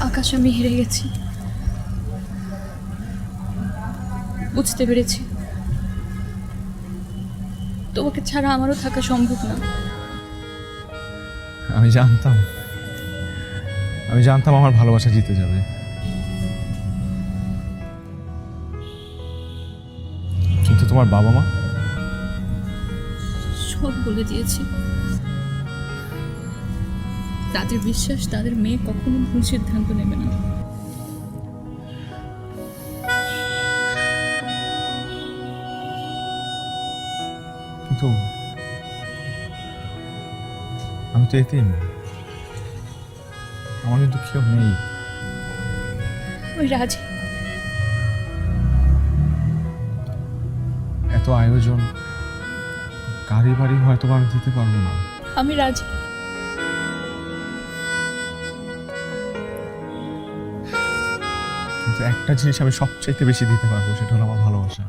আকাশ আমি হেরে গেছি। বুঝতে পেরেছি। তোমাকে ছাড়া আমারও থাকা সম্ভব না। আমি জানতাম। আমি জানতাম আমার ভালোবাসা জিতে যাবে। কিন্তু তোমার বাবা মা? সব বলে দিয়েছি। তাদের বিশ্বাস তাদের মেয়ে কখনো ভুল সিদ্ধান্ত নেবে না। কিন্তু আমি তো এতিম আমার কিন্তু কেউ নেই। ওই রাজি। এত আয়োজন গাড়ি বাড়ি হয়তো আমি দিতে পারব না। আমি রাজি। একটা জিনিস আমি সবচাইতে বেশি দিতে পারব সেটা হলো আমার ভালোবাসা।